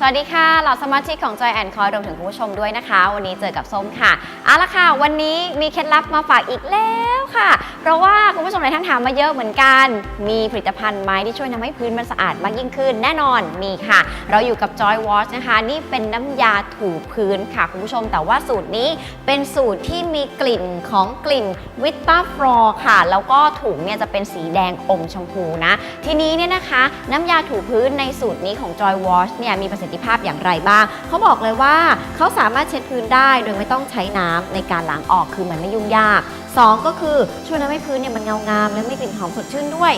สวัสดีค่ะเหล่าสมาชิกของ Joy and Coy รวมถึงคุณผู้ชมด้วยนะคะ วันนี้เจอกับส้มค่ะเอาละค่ะ วันนี้มีเคล็ดลับมาฝากอีกแล้วค่ะ เพราะว่า คุณผู้ชมหลายท่านถามมาเยอะเหมือนกัน มีผลิตภัณฑ์ไหมที่ช่วยทำให้พื้นมันสะอาดมากยิ่งขึ้น แน่นอนมีค่ะ เราอยู่กับ Joy Wash นะคะ นี่เป็นน้ำยาถูพื้นค่ะคุณผู้ชม แต่ว่าสูตรนี้เป็นสูตรที่มีกลิ่นของกลิ่นวิตตาฟลอค่ะ แล้วก็ถุงเนี่ยจะเป็นสีแดงอมชมพูนะ ทีนี้เนี่ยนะคะ น้ำยาถูพื้นในสูตรนี้ของ Joy Wash เนี่ยมีประสิทธิภาพอย่างไรบ้างเขาบอกเลยว่าเขาสามารถเช็ดพื้นได้โดยไม่ต้องใช้น้ำในการล้างออกคือมันไม่ยุ่งยาก 2 ก็คือช่วยทำให้พื้นเนี่ยมันเงางาม และไม่กลิ่นหอมสดชื่นด้วย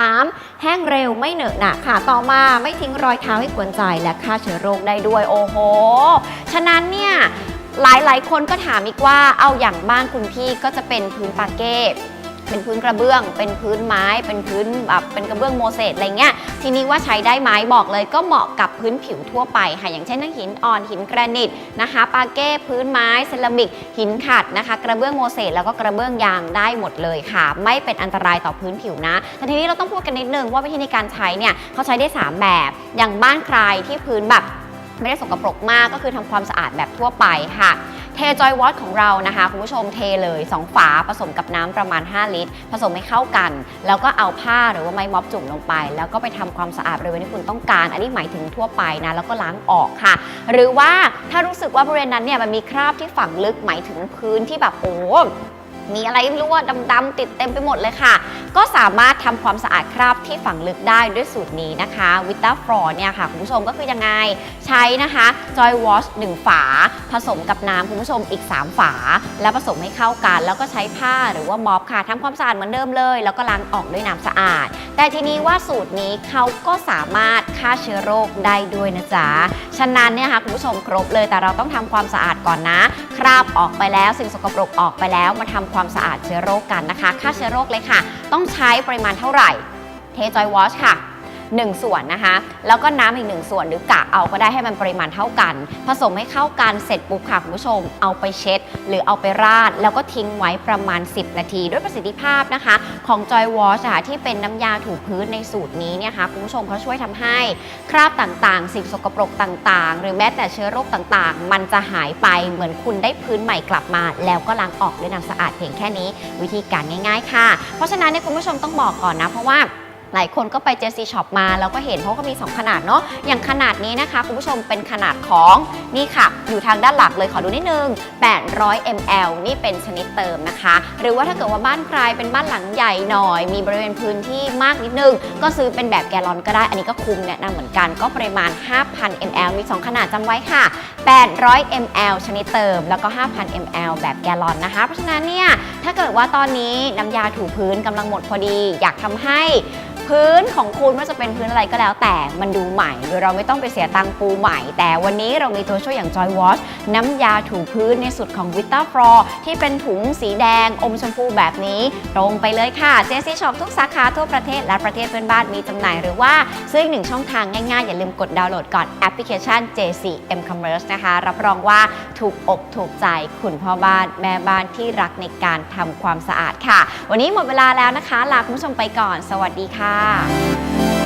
3. แห้งเร็วไม่เหนอะหนะค่ะ ต่อมาไม่ทิ้งรอยเท้าให้กวนใจและฆ่าเชื้อโรคได้ด้วยโอ้โห ฉะนั้นเนี่ยหลายๆ คนก็ถามอีกว่าเอาอย่างบ้านคุณพี่ก็จะเป็นพื้นปาเก้ เป็นพื้นกระเบื้อง เป็นพื้นไม้ เป็นพื้นแบบเป็นกระเบื้องโมเสสอะไรเงี้ยทีนี้ว่าใช้ได้ไหมบอกเลยก็เหมาะกับพื้นผิวทั่วไปค่ะอย่างเช่นทั้งหินอ่อนหินแกรนิตนะคะปาเก้พื้นไม้เซรามิก หินขัดนะคะ กระเบื้องโมเสสแล้วก็กระเบื้องยางได้หมดเลยค่ะ ไม่เป็นอันตรายต่อพื้นผิวนะแต่ทีนี้เราต้องพูดกันนิดนึงว่าวิธีในการใช้เนี่ยเขาใช้ได้ 3 แบบ อย่างบ้านใครที่พื้นแบบไม่ได้สกปรกมากก็คือทำความสะอาดแบบทั่วไปค่ะ จอยวอตของเรานะคะคุณผู้ชมเทเลย 2 ฝาผสมกับน้ำประมาณ 5 ลิตร ผสมให้เข้ากัน แล้วก็เอาผ้าหรือว่าไม้ม็อบจุ่มลงไป แล้วก็ไปทำความสะอาดบริเวณที่คุณต้องการ อันนี้หมายถึงทั่วไปนะแล้วก็ล้างออกค่ะ หรือว่าถ้ารู้สึกว่าบริเวณนั้นเนี่ยมันมีคราบที่ฝังลึกหมายถึงพื้นที่แบบโอ้มีอะไรไม่รู้ว่าดำๆติดเต็มไปหมดเลยค่ะ ก็สามารถทำความสะอาดคราบที่ฝังลึกได้ด้วยสูตรนี้นะคะวิตาฟลอเนี่ยค่ะคุณผู้ชมก็คือยังไงใช้นะคะ Joy Wash 1ฝา ผสมกับน้ำคุณผู้ชมอีก 3 ฝา แล้วผสมให้เข้ากัน แล้วก็ใช้ผ้าหรือว่าม็อบค่ะทำความสะอาดเหมือนเดิมเลย แล้วก็ล้างออกด้วยน้ำสะอาด แต่ทีนี้ว่าสูตรนี้เขาก็สามารถฆ่าเชื้อโรคได้ด้วยนะจ๊ะฉะนั้นเนี่ยค่ะคุณผู้ชมครบเลยแต่เราต้องทำความสะอาดก่อนนะ คราบออกไปแล้วสิ่งสกปรกออกไปแล้วมาทำความสะอาดเชื้อโรคกันนะคะฆ่าเชื้อโรคเลยค่ะ ต้องใช้ปริมาณเท่าไหร่เทจอยวอชค่ะ 1 ส่วนนะคะ แล้วก็น้ำอีก 1 ส่วนหรือกะเอาก็ได้ให้มันปริมาณเท่ากัน ผสมให้เข้ากันเสร็จปุ๊บค่ะคุณผู้ชม เอาไปเช็ด หรือเอาไปราด แล้วก็ทิ้งไว้ประมาณ 10 นาที ด้วยประสิทธิภาพนะคะ ของ Joy Wash ค่ะที่เป็นน้ำยาถูพื้นในสูตรนี้เนี่ยค่ะคุณผู้ชมเขาช่วยทำให้คราบต่างๆ สิ่งสกปรกต่างๆ หรือแม้แต่เชื้อโรคต่างๆ มันจะหายไปเหมือนคุณได้พื้นใหม่กลับมา แล้วก็ล้างออกด้วยน้ำสะอาดเพียงแค่นี้ วิธีการง่าย ๆ ค่ะ เพราะฉะนั้นเนี่ยคุณผู้ชมต้องบอกก่อนนะเพราะว่า หลายคนก็ไป JC Shop มาแล้วก็เห็นเพราะก็มี 2 ขนาดเนาะอย่างขนาดนี้นะคะ คุณผู้ชมเป็นขนาดของนี่ค่ะ อยู่ทางด้านหลักเลยขอดูนิดนึง 800 ml นี่เป็นชนิดเติมนะคะ หรือว่าถ้าเกิดว่าบ้านใครเป็นบ้านหลังใหญ่หน่อย มีบริเวณพื้นที่มากนิดนึง ก็ซื้อเป็นแบบแกลลอนก็ได้ อันนี้ก็คุ้มแนะนำเหมือนกันก็ปริมาณ 5,000 ml มี 2 ขนาดจำไว้ค่ะ 800 ml ชนิดเติม แล้วก็ 5,000 ml แบบแกลลอนนะคะ เพราะฉะนั้นเนี่ยถ้าเกิดว่าตอนนี้น้ำยาถูพื้นกำลังหมดพอดี อยากทำให้ พื้นของคุณว่าจะเป็นพื้นอะไรก็แล้วแต่มันดูใหม่โดยเราไม่ต้องไปเสียตังค์ปูใหม่ แต่วันนี้เรามีตัวช่วยอย่าง Joy Wash น้ำยาถูพื้นในสุดของ Vita f l o r ที่เป็นถุงสีแดงอมชมพูแบบนี้ ตรงไปเลยค่ะ JC Shop ทุกสาขาทั่วประเทศและประเทศเพื่อนบ้านมีจำหน่ายหรือว่าซื้ออีกหนึ่งช่องทางง่ายๆ อย่าลืมกดดาวน์โหลดก่อนแอปพลิเคชัน JC M Commerce นะคะ รับรองว่าถูกอกถูกใจคุณพ่อบ้านแม่บ้านที่รักในการทำความสะอาดค่ะ วันนี้หมดเวลาแล้วนะคะลาคุณผู้ชมไปก่อน สวัสดีค่ะค่ะ